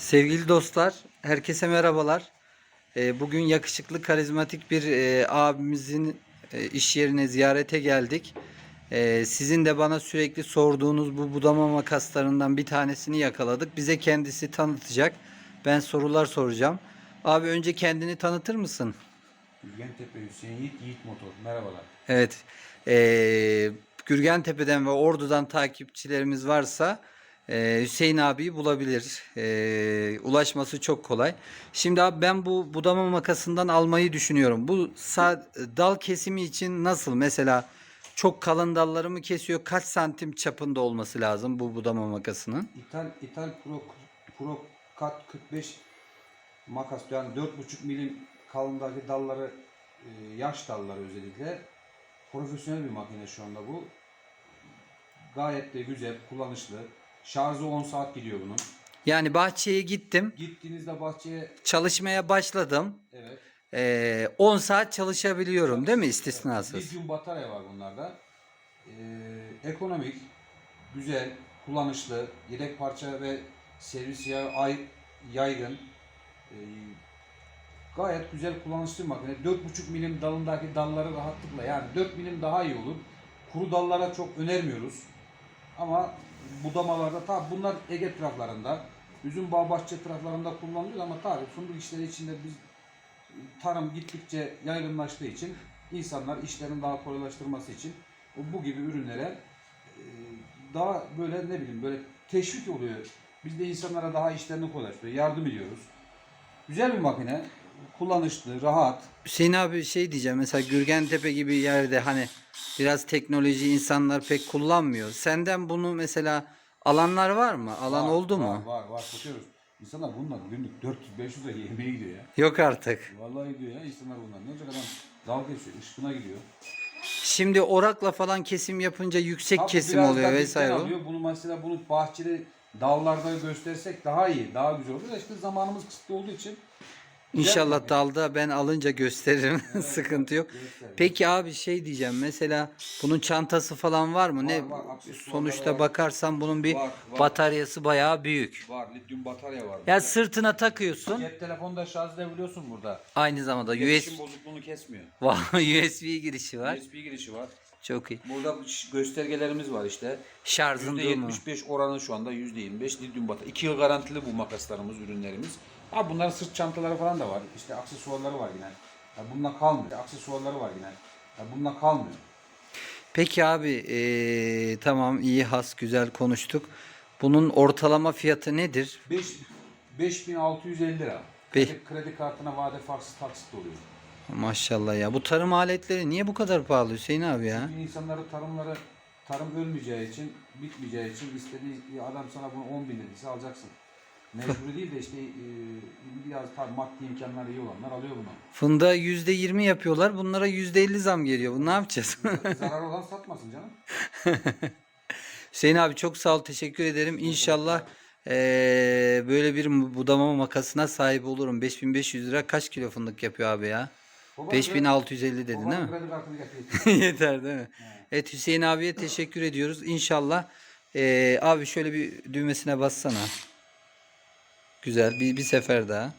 Sevgili dostlar, herkese merhabalar. Ee, Bugün yakışıklı, karizmatik bir e, abimizin e, iş yerine ziyarete geldik. Ee, Sizin de bana sürekli sorduğunuz bu budama makaslarından bir tanesini yakaladık. Bize kendisi tanıtacak. Ben sorular soracağım. Abi önce kendini tanıtır mısın? Gülgentepe Hüseyin Yiğit, Yiğit Motor. Merhabalar. Evet. Ee, Gürgentepe'den ve Ordu'dan takipçilerimiz varsa e, Hüseyin abiyi bulabilir. Ee, ulaşması çok kolay. Şimdi abi ben bu budama makasından almayı düşünüyorum. Bu sa- dal kesimi için nasıl? Mesela çok kalın dalları mı kesiyor? Kaç santim çapında olması lazım bu budama makasının? İthal, İthal Pro, Pro Cut 45 makas yani 4,5 milim kalındaki dalları e, yaş dalları özellikle profesyonel bir makine şu anda bu. Gayet de güzel, kullanışlı. Şarjı 10 saat gidiyor bunun. Yani bahçeye gittim. Gittiğinizde bahçeye Çalışmaya başladım. evet Ee, 10 saat çalışabiliyorum değil mi istisnasız? lityum batarya var bunlarda. Ee, ekonomik, güzel, kullanışlı, yedek parça ve servis ay, yaygın. Ee, gayet güzel kullanışlı bir makine. 4,5 milim dalındaki dalları rahatlıkla yani 4 milim daha iyi olur. Kuru dallara çok önermiyoruz. Ama budamalarda tabi bunlar Ege taraflarında, üzüm bağ bahçe taraflarında kullanılıyor ama tabi fındık işleri içinde biz tarım gittikçe yaygınlaştığı için insanlar işlerini daha kolaylaştırması için bu gibi ürünlere e, daha böyle ne bileyim böyle teşvik oluyor. Biz de insanlara daha işlerini kolaylaştırıyor, yardım ediyoruz. Güzel bir makine, kullanışlı, rahat. Hüseyin abi şey diyeceğim mesela Gürgentepe gibi yerde hani biraz teknoloji insanlar pek kullanmıyor. Senden bunu mesela alanlar var mı? Alan Var, oldu var, mu? Var, var, satıyoruz. İnsanlar bununla günlük 400-500 lira yemeğe gidiyor ya. Yok artık. Vallahi gidiyor ya insanlar bunlar. Ne olacak adam dalga geçiyor, ışkına gidiyor. Şimdi orakla falan kesim yapınca yüksek Tabii kesim biraz oluyor da vesaire. dipten o. alıyor. Bunu mesela bunu bahçede dallarda göstersek daha iyi, daha güzel olur. Da İşte zamanımız kısıtlı olduğu için İnşallah dalda ben alınca gösteririm. Sıkıntı yok. Peki abi şey diyeceğim mesela bunun çantası falan var mı? ne Var, aksesuarları sonuçta var. bakarsan bunun bir Var, var. bataryası bayağı büyük. var, lityum batarya var. Ya sırtına takıyorsun. Cep telefonda şarj edebiliyorsun burada. Aynı zamanda İletişim USB bozukluğunu kesmiyor. USB girişi var. USB girişi var. Çok iyi. Burada göstergelerimiz var işte. Şarjın durumu. %75 oranı şu anda %25 lityum batarya. 2 yıl garantili bu makaslarımız, ürünlerimiz. Ha bunların sırt çantaları falan da var. İşte aksesuarları var yine. Ya bununla kalmıyor. Aksesuarları var yine. Ya bununla kalmıyor. Peki abi eee, tamam iyi has güzel konuştuk. Bunun ortalama fiyatı nedir? 5 5650 lira. Be- Kredi, kredi kartına vade farksız taksit oluyor. Maşallah ya. Bu tarım aletleri niye bu kadar pahalı Hüseyin abi ya? Çünkü insanları tarımları tarım ölmeyeceği için, bitmeyeceği için istediği adam sana bunu 10 bin dediyse alacaksın. Mecburi değil de işte e, biraz tabii maddi imkanları iyi olanlar alıyor bunu. Fındığa %20 yapıyorlar. Bunlara %50 zam geliyor. Bu ne yapacağız? Zarar olan satmasın canım. Hüseyin abi çok sağ ol. Teşekkür ederim. İnşallah eee, böyle bir budama makasına sahip olurum. 5500 lira kaç kilo fındık yapıyor abi ya? Babanın 5650 dedin değil mi? Yeter değil mi? Evet Hüseyin abiye teşekkür ediyoruz. İnşallah eee, abi şöyle bir düğmesine bassana. Güzel bir, bir sefer daha.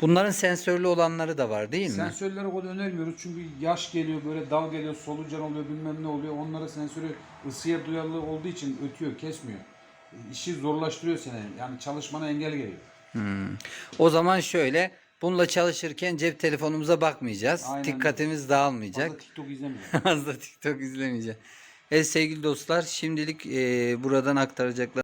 Bunların sensörlü olanları da var değil mi? Sensörleri o da önermiyoruz çünkü yaş geliyor böyle dal geliyor solucan oluyor bilmem ne oluyor. Onlara sensörü ısıya duyarlı olduğu için ötüyor kesmiyor. İşi zorlaştırıyor seni yani çalışmana engel geliyor. Hmm. O zaman şöyle bununla çalışırken cep telefonumuza bakmayacağız. Aynen. Dikkatimiz dağılmayacak. Fazla TikTok izlemiyor. Az da TikTok izlemeyeceğiz. Evet sevgili dostlar şimdilik eee, buradan aktaracaklar.